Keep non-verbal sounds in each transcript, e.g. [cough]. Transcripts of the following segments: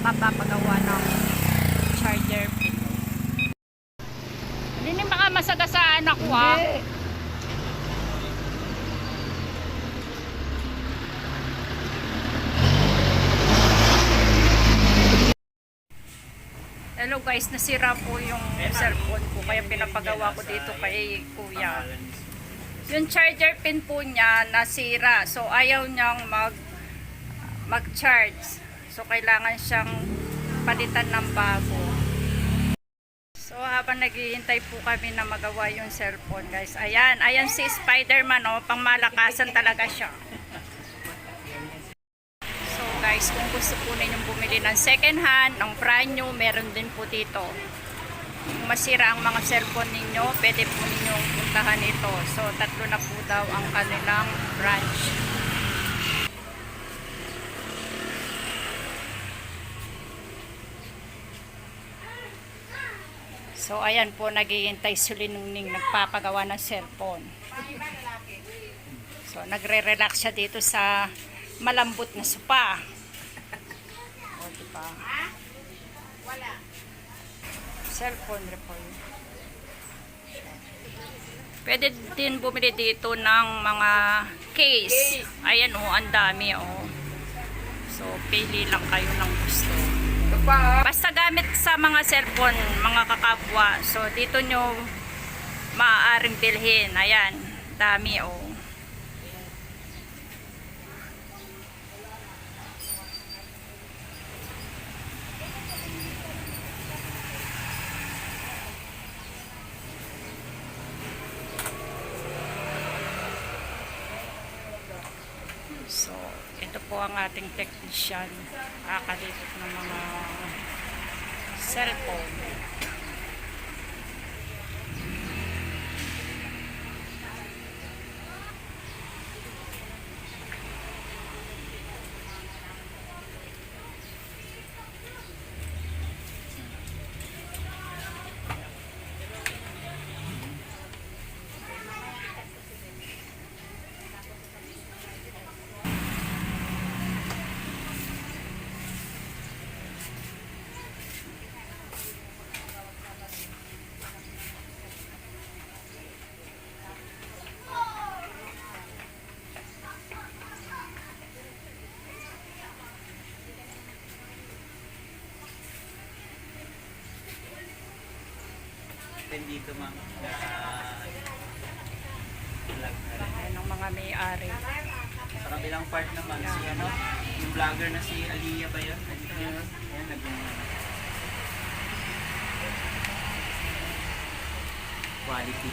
magpapagawa ng charger pin. Hindi ni mga masagasaan ako ha. Hello guys, nasira po yung cellphone ko kaya pinapagawa ko dito kay kuya. Yung charger pin po niya nasira. So ayaw niyang mag mag-charge. So kailangan siyang palitan ng bago. So habang naghihintay po kami na magawa yung cellphone guys. Ayan, ayan si Spider-Man oh, pangmalakasan talaga siya. So guys, kung gusto po ninyong bumili ng second hand, ng brand new, meron din po dito. Kung masira ang mga cellphone ninyo, pwede po ninyong puntahan ito. So tatlo na po daw ang kanilang branch. So ayan po, naghihintay si Linungning nagpapagawa ng cellphone. So nagre-relax siya dito sa malambot na sopa. O, diba? Cellphone repair. Pwede din bumili dito ng mga case. Ayan o, ang dami o. So, pili lang kayo ng gusto. Basta gamit sa mga cellphone, mga kakapwa. So, dito nyo maaaring bilhin. Ayan, dami o. So, ito po ang ating technician. Kakalitot ng mga cellphone. Then dito ma'am. Ayan ang mga may-ari. Sa kabilang part naman, si ano, yung vlogger na si Aliyah ba yun? Nandito yun. Ayan, nag Quality.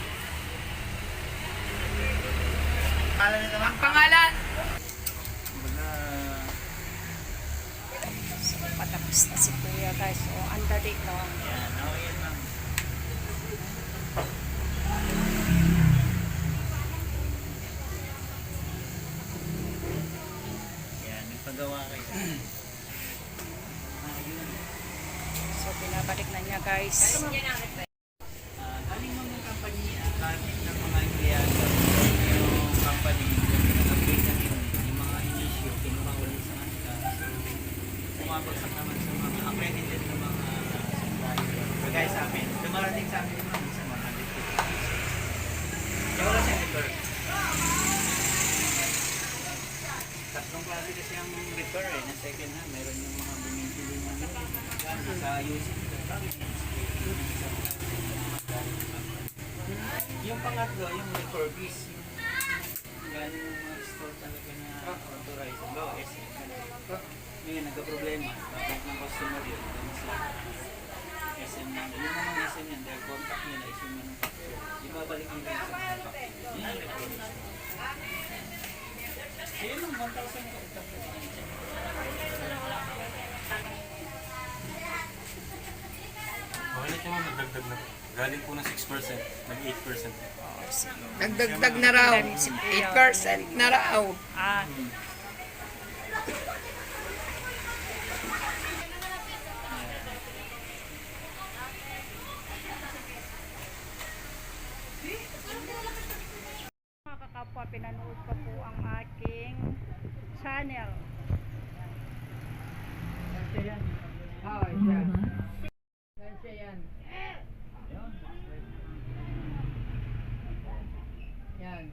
Pangalan nito ma'am? Pangalan? So, patapos na si Kuya guys. So, ang dali lang. Yan, okay yan nagpagawa kayo. Ayun. So, binabalik na niya guys. Ah, galing mo ng company, ah, gamit ng mga empleyado, yung company, nag-upgrade ng yun, yung mga inisyo, kinuha ulit sa kanila. So, bumabagsak naman sa mga accredited na mga supplier. Kagaya sa amin, dumarating sa amin yung mga sa 150. Kaya wala siyang repair. Klase kasi ang repair eh, na second hand. Meron yung mga bumibili ng gamit sa using. Yung pangatlo, yung refurbish, yung galing yung mga store talaga na authorized. Go, SM. Ngayon, nagka-problema. Bakit ng customer yun? Ganun sa SM na. Yung mga SM yan, their contact nila is yung manufacturer. Ibabalik nila yun sa manufacturer. Yun yung refurbish. Okay na siya ma'am, nagdagdag na. Galing po ng 6%, nag-8%. Nagdagdag na raw. 8% na raw. Ah, mga kakapwa, pinanood ko po ang aking channel. Oo, siya. Yan siya yan. Yan.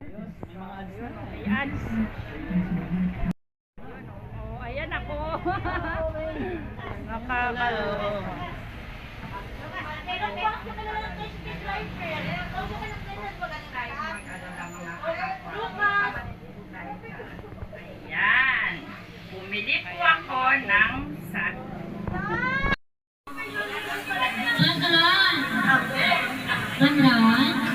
May mga ads na. May ads. Oh, ayan ako. [laughs] Nakakalo. Ayan. Bumili po ako ng sat. Ranran! Ranran? Jai